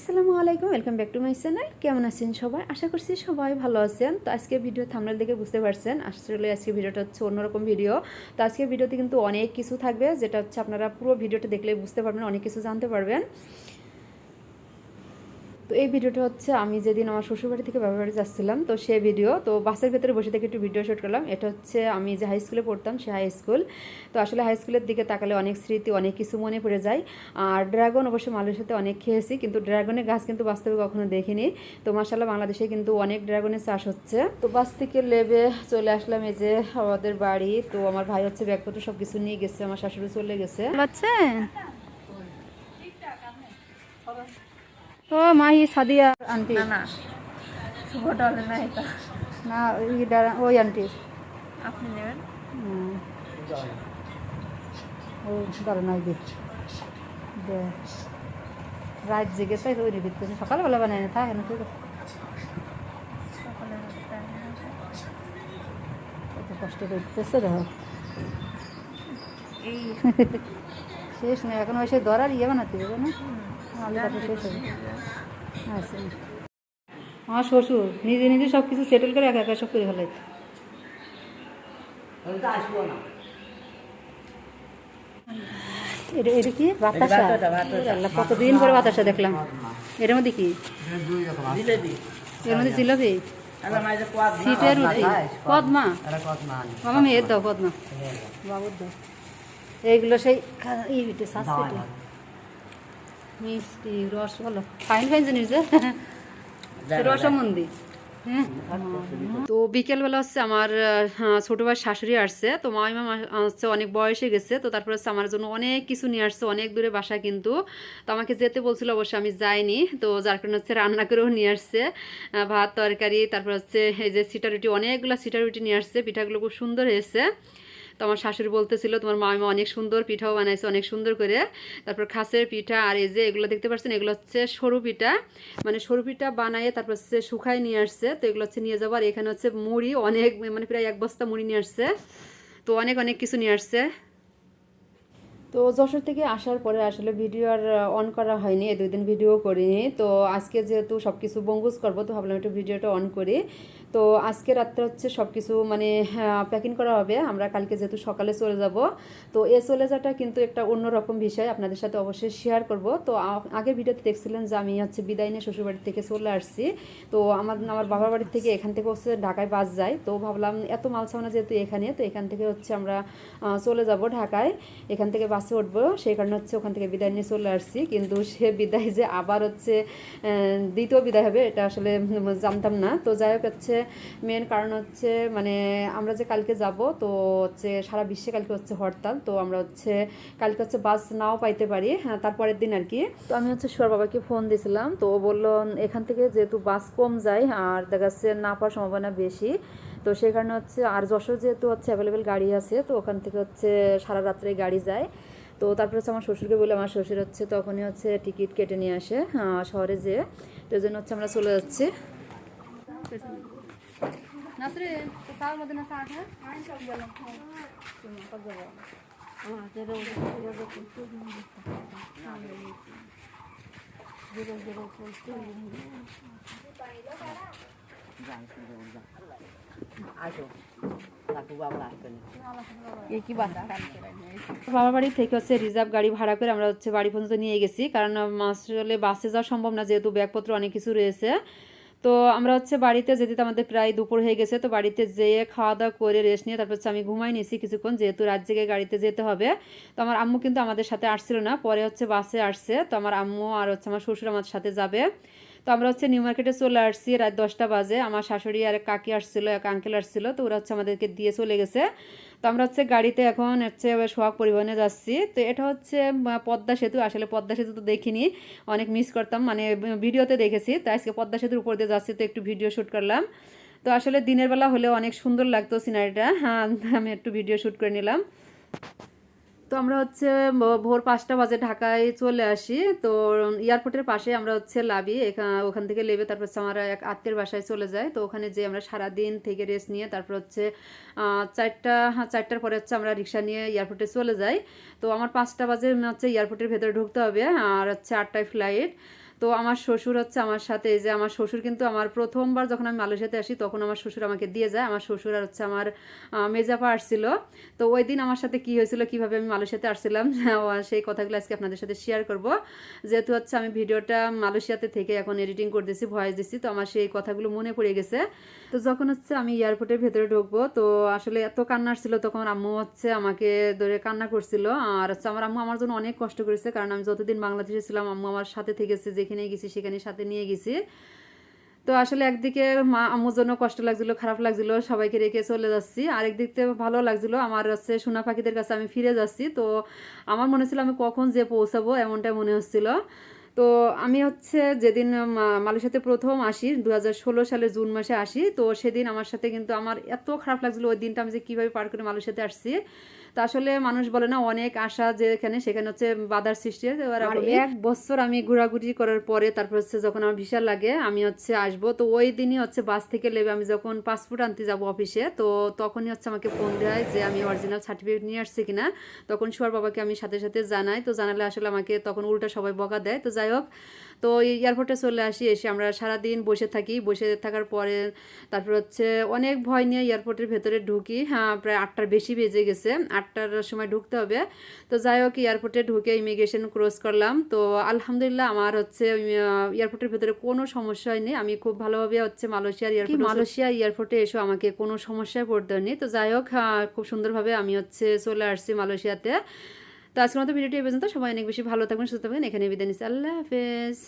আসসালামু আলাইকুম welcome back to my channel কেমন আছেন সবাই? আশা করছি সবাই ভালো আছেন। তো আজকে ভিডিও থামলে দেখে বুঝতে পারছেন, আসলে আজকে ভিডিওটা হচ্ছে অন্যরকম ভিডিও তো আজকে ভিডিওতে কিন্তু অনেক কিছু থাকবে, যেটা হচ্ছে আপনারা পুরো ভিডিওটা দেখলে বুঝতে পারবেন, অনেক কিছু জানতে পারবেন। তো এই ভিডিওটা হচ্ছে আমি যেদিন আমার শ্বশুরবাড়ি থেকে বাবার যাচ্ছিলাম, তো সে ভিডিও, তো বাসের ভেতরে বসে থেকে একটু ভিডিও শ্যুট করলাম। এটা হচ্ছে আমি যে হাই স্কুলে পড়তাম, সে হাই স্কুল তো আসলে হাই স্কুলের দিকে তাকালে অনেক স্মৃতি, অনেক কিছু মনে পড়ে যায়। আর ড্রাগন অবশ্য সাথে অনেক খেয়েছি, কিন্তু ড্রাগনের গাছ কিন্তু বাস্তবে কখনো দেখিনি। তো মাসাল্লাহ বাংলাদেশে কিন্তু অনেক ড্রাগনের চাষ হচ্ছে। তো বাস থেকে লেবে চলে আসলাম এই যে আমাদের বাড়ি। তো আমার ভাই হচ্ছে ব্যাগপত্র সব কিছু নিয়ে গেছে, আমার শাশুড়ি চলে গেছে। পাচ্ছেন ও মাহি সাদিয়া আন্টি। না না। শুভটা হলে না এটা না ওই ওই আন্টি। আপনি নেবেন? ও ওই দিক দে। রাত জেগে তাই তৈরি দিতে সকালবেলা বানাই না থাকে না কত কষ্ট করতেছে দেখো। এই শেষ নেই এখন ওই সে দরার ইয়ে বানাতে হবে না? আলু কাটা শেষ হবে আচ্ছা আমার শ্বশুর নিজে নিজে সব কিছু সেটেল করে একা একা সব করে ফেলাইতে। এটা এটা কি? বাতাসা। আল্লাহ, কতদিন পরে বাতাসা দেখলাম। এটার মধ্যে কি? এর মধ্যে জিলাপি? সিটের রুটি পদ্মা। বাবা মেয়ের দাও পদ্মা। বাবুর দাও। এইগুলো সেই মিষ্টি রসগোল্লা ফাইন ফাইন জিনিস রসমন্দি। তো বিকেলবেলা হচ্ছে আমার আহ, ছোট ভাই শাশুড়ি আসছে। তো মামিমা হচ্ছে অনেক বয়সে গেছে। তো তারপরে হচ্ছে আমার জন্য অনেক কিছু নিয়ে আসছে অনেক দূরে বাসা কিন্তু। তো আমাকে যেতে বলছিল অবশ্য আমি যাইনি। তো যার কারণে হচ্ছে রান্না করেও নিয়ে আসছে। ভাত তরকারি তারপর হচ্ছে এই যে সিটা রুটি অনেকগুলো সিটারুটি নিয়ে আসছে। পিঠাগুলো খুব সুন্দর হয়েছে। তো আমার শাশুড়ি বলতেছিল, তোমার মামিমা অনেক সুন্দর পিঠাও বানাইছে, অনেক সুন্দর করে। তারপর খাসের পিঠা আর এই যে এগুলো দেখতে পাচ্ছেন এগুলো হচ্ছে সরু পিঠা। মানে সরু পিঠা বানাইয়ে তারপর হচ্ছে শুকায় নিয়ে আসছে। তো এগুলো হচ্ছে নিয়ে যাব। আর এখানে হচ্ছে মুড়ি, অনেক মানে প্রায় এক বস্তা মুড়ি নিয়ে আসছে। তো অনেক অনেক কিছু নিয়ে আসছে। তো যশোর থেকে আসার পরে আসলে ভিডিও আর অন করা হয়নি। এই দুই দিন ভিডিও করিনি। তো আজকে যেহেতু সব কিছু বঙ্গুজ করব, তো ভাবলাম একটু ভিডিওটা অন করি। তো আজকে রাত্রে হচ্ছে সব কিছু মানে প্যাকিং করা হবে। আমরা কালকে যেহেতু সকালে চলে যাব। তো এ চলে যাওয়াটা কিন্তু একটা অন্যরকম বিষয়। আপনাদের সাথে অবশ্যই শেয়ার করব। তো আগে ভিডিওতে দেখছিলেন যে আমি হচ্ছে বিদায় নিয়ে শ্বশুরবাড়ি থেকে চলে আসছি। তো আমার আমার বাবার বাড়ির থেকে এখান থেকে হচ্ছে ঢাকায় বাস যায়। তো ভাবলাম এত মাল যেহেতু এখানে, তো এখান থেকে হচ্ছে আমরা চলে যাব ঢাকায়। এখান থেকে বাসে উঠবো, সেই কারণে হচ্ছে ওখান থেকে বিদায় নিয়ে চলে আসছি। কিন্তু সে বিদায় যে আবার হচ্ছে দ্বিতীয় বিদায় হবে, এটা আসলে জানতাম না। তো যাই হোক হচ্ছে মেন কারণ হচ্ছে মানে আমরা যে কালকে যাব, তো হচ্ছে সারা বিশ্বে কালকে হচ্ছে হরতাল। তো আমরা হচ্ছে, কালকে হচ্ছে বাস নাও পাইতে পারি হ্যাঁ তারপরের দিন আর কি। তো আমি হচ্ছে সোয়ার বাবাকে ফোন দিয়েছিলাম তো বলল, এখান থেকে যেহেতু বাস কম যায়, আর দেখা যাচ্ছে না পাওয়ার সম্ভাবনা বেশি তো সেই কারণে হচ্ছে আর যশোর যেহেতু হচ্ছে অ্যাভেলেবেল গাড়ি আছে তো ওখান থেকে হচ্ছে সারা রাত্রে গাড়ি যায়। তো তারপর হচ্ছে আমার শ্বশুরকে বলে আমার শ্বশুর হচ্ছে তখনই হচ্ছে টিকিট কেটে নিয়ে আসে শহরে যেয়ে। তো জন্য হচ্ছে আমরা চলে যাচ্ছি। বাবার বাড়ি থেকে হচ্ছে রিজার্ভ গাড়ি ভাড়া করে আমরা হচ্ছে বাড়ি পর্যন্ত নিয়ে গেছি, কারণ আসলে বাসে যাওয়া সম্ভব না যেহেতু ব্যাগপত্র অনেক কিছু রয়েছে। তো আমরা হচ্ছে বাড়িতে যেতে আমাদের প্রায় দুপুর হয়ে গেছে, তো বাড়িতে যেয়ে খাওয়া দাওয়া করে রেস্ট নিয়ে তারপর হচ্ছে আমি ঘুমাই নিয়েছি কিছুক্ষণ, যেহেতু রাত জেগে গাড়িতে যেতে হবে। তো আমার আম্মু কিন্তু আমাদের সাথে আসছিল না, পরে হচ্ছে বাসে আসছে, তো আমার আম্মু আর হচ্ছে আমার শ্বশুর আমার সাথে যাবে। তো আমরা হচ্ছে নিউ মার্কেটে চলে আসছি, রাত দশটা বাজে। আমার শাশুড়ি আর কাকি আসছিল, এক আঙ্কেল আসছিল, তো ওরা হচ্ছে আমাদেরকে দিয়ে চলে গেছে। তো আমরা হচ্ছে গাড়িতে এখন হচ্ছে সোহাগ পরিবহনে যাচ্ছি। তো এটা হচ্ছে পদ্মা সেতু। আসলে পদ্মা সেতু তো দেখিনি, অনেক মিস করতাম। মানে ভিডিওতে দেখেছি, তো আজকে পদ্মা সেতুর উপর দিয়ে যাচ্ছি, তো একটু ভিডিও শ্যুট করলাম। তো আসলে দিনের বেলা হলেও অনেক সুন্দর লাগতো সিনারিটা হ্যাঁ আমি একটু ভিডিও শ্যুট করে নিলাম। তো আমরা হচ্ছে ভোর পাঁচটা বাজে ঢাকায় চলে আসি। তো এয়ারপোর্টের পাশে আমরা হচ্ছে লাবি ওখান থেকে লেবে তারপর হচ্ছে আমরা এক আত্মীয়ের বাসায় চলে যাই তো ওখানে যে আমরা সারাদিন থেকে রেস্ট নিয়ে তারপর হচ্ছে চারটা হ্যাঁ, চারটার পরে হচ্ছে আমরা রিক্সা নিয়ে এয়ারপোর্টে চলে যাই। তো আমার পাঁচটা বাজে হচ্ছে এয়ারপোর্টের ভেতরে ঢুকতে হবে আর হচ্ছে আটটায় ফ্লাইট তো আমার শ্বশুর হচ্ছে আমার সাথে যে আমার শ্বশুর কিন্তু আমার প্রথমবার যখন আমি মালয়েশিয়াতে আসি, তখন আমার শ্বশুর আমাকে দিয়ে যায়। আমার শ্বশুর আর হচ্ছে আমার মেজাপা আসছিল। তো ওই দিন আমার সাথে কি হয়েছিল, কীভাবে আমি মালয়েশিয়াতে আসছিলাম সেই কথাগুলো আজকে আপনাদের সাথে শেয়ার করব। যেহেতু হচ্ছে আমি ভিডিওটা মালয়েশিয়াতে থেকে এখন এডিটিং করতেছি ভয়েস দিচ্ছি, তো আমার সেই কথাগুলো মনে পড়ে গেছে। তো যখন হচ্ছে আমি এয়ারপোর্টের ভেতরে ঢুকবো, তো আসলে এত কান্না আসছিল, তখন আম্মু হচ্ছে আমাকে ধরে কান্না করছিল। আর হচ্ছে আমার আম্মু আমার জন্য অনেক কষ্ট করেছে, কারণ আমি যতদিন বাংলাদেশে ছিলাম, আম্মু আমার সাথে থেকেছে যেখানে গেছি, সেখানে সাথে নিয়ে গেছি। তো আসলে একদিকে মা, আম্মুর জন্য কষ্ট লাগছিল, খারাপ লাগছিল, সবাইকে রেখে চলে যাচ্ছি। আরেক দিক থেকে ভালো লাগছিল, আমার হচ্ছে সোনা পাখিদের কাছে আমি ফিরে যাচ্ছি। তো আমার মনে ছিল আমি কখন যে পৌঁছাবো এমনটাই মনে হচ্ছিল। তো আমি হচ্ছে যেদিন মালয়েশিয়াতে প্রথম আসি, দুহাজার ষোলো সালের জুন মাসে আসি। তো সেদিন আমার সাথে কিন্তু আমার এত খারাপ লাগছিল ওই দিনটা আমি যে কীভাবে পার করে মালয়েশিয়াতে আসছি। তো আসলে মানুষ বলে না অনেক আশা যেখানে সেখানে হচ্ছে বাধার সৃষ্টি এবার এক বছর আমি ঘোরাঘুরি করার পরে তারপর হচ্ছে যখন আমার ভিসা লাগে আমি হচ্ছে আসব। তো ওই দিনই হচ্ছে বাস থেকে লেবে আমি যখন পাসপোর্ট আনতে যাব অফিসে তো তখনই হচ্ছে আমাকে ফোন দেয় যে আমি অরিজিনাল সার্টিফিকেট নিয়ে আসছি কিনা? তখন সোয়ার বাবাকে আমি সাথে সাথে জানাই। তো জানালে আসলে আমাকে তখন উল্টা সবাই বকা দেয়। তো যাই হোক তো এই এয়ারপোর্টে চলে আসি এসে আমরা সারাদিন বসে থাকি। বসে থাকার পরে তারপর হচ্ছে অনেক ভয় নিয়ে এয়ারপোর্টের ভেতরে ঢুকি। হ্যাঁ প্রায় আটটার বেশি বেজে গেছে। আটটার সময় ঢুকতে হবে। তো যাই হোক এয়ারপোর্টে ঢুকে ইমিগ্রেশন ক্রস করলাম। তো আলহামদুলিল্লাহ আমার হচ্ছে এয়ারপোর্টের ভেতরে কোনো সমস্যা হয়নি আমি খুব ভালোভাবে হচ্ছে মালয়েশিয়ার এয়ারপোর্ট মালয়েশিয়া এয়ারপোর্টে এসে আমাকে কোনো সমস্যায় পড়তে হয়নি। তো যাই হোক আহ, খুব সুন্দরভাবে আমি হচ্ছে চলে আসছি মালয়েশিয়াতে। তো আজকের মতো ভিডিওটি পর্যন্ত। সবাই অনেক বেশি ভালো থাকবেন সুস্থ থাকবেন। এখানে বিদায় নিচ্ছি। আল্লাহ হাফেজ।